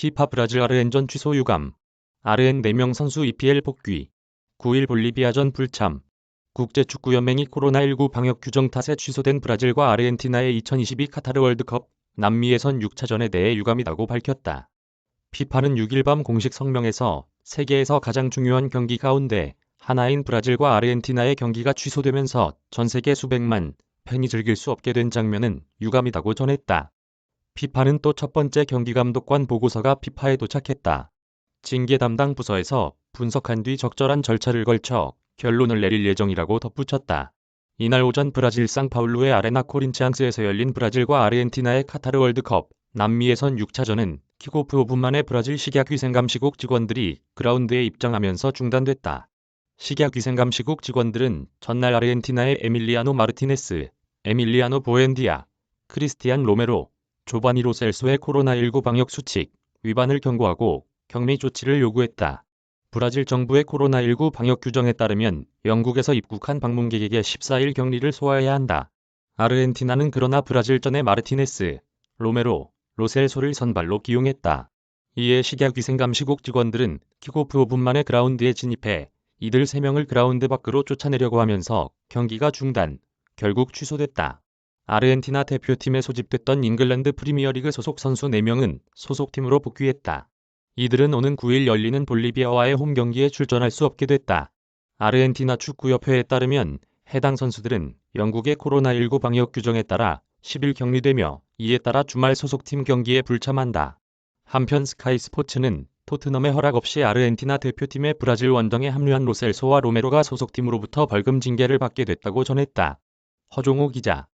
피파 브라질 아르헨전 취소 유감. 아르헨 4명 선수 EPL 복귀. 9일 볼리비아전 불참. 국제축구연맹이 코로나19 방역 규정 탓에 취소된 브라질과 아르헨티나의 2022 카타르 월드컵 남미 예선 6차전에 대해 유감이라고 밝혔다. 피파는 6일 밤 공식 성명에서 세계에서 가장 중요한 경기 가운데 하나인 브라질과 아르헨티나의 경기가 취소되면서 전 세계 수백만 팬이 즐길 수 없게 된 장면은 유감이라고 전했다. 피파는 또 첫 번째 경기 감독관 보고서가 피파에 도착했다. 징계 담당 부서에서 분석한 뒤 적절한 절차를 걸쳐 결론을 내릴 예정이라고 덧붙였다. 이날 오전 브라질 상파울루의 아레나 코린치앙스에서 열린 브라질과 아르헨티나의 카타르 월드컵 남미 예선 6차전은 킥오프 5분 만에 브라질 식약위생감시국 직원들이 그라운드에 입장하면서 중단됐다. 식약위생감시국 직원들은 전날 아르헨티나의 에밀리아노 마르티네스, 에밀리아노 보엔디아, 크리스티안 로메로, 조바니 로셀소의 코로나19 방역 수칙 위반을 경고하고 격리 조치를 요구했다. 브라질 정부의 코로나19 방역 규정에 따르면 영국에서 입국한 방문객에게 14일 격리를 소화해야 한다. 아르헨티나는 그러나 브라질전에 마르티네스, 로메로, 로셀소를 선발로 기용했다. 이에 식약위생감시국 직원들은 킥오프 5분 만에 그라운드에 진입해 이들 3명을 그라운드 밖으로 쫓아내려고 하면서 경기가 중단, 결국 취소됐다. 아르헨티나 대표팀에 소집됐던 잉글랜드 프리미어리그 소속 선수 4명은 소속팀으로 복귀했다. 이들은 오는 9일 열리는 볼리비아와의 홈 경기에 출전할 수 없게 됐다. 아르헨티나 축구협회에 따르면 해당 선수들은 영국의 코로나19 방역 규정에 따라 10일 격리되며 이에 따라 주말 소속팀 경기에 불참한다. 한편 스카이 스포츠는 토트넘의 허락 없이 아르헨티나 대표팀의 브라질 원정에 합류한 로셀소와 로메로가 소속팀으로부터 벌금 징계를 받게 됐다고 전했다. 허종호 기자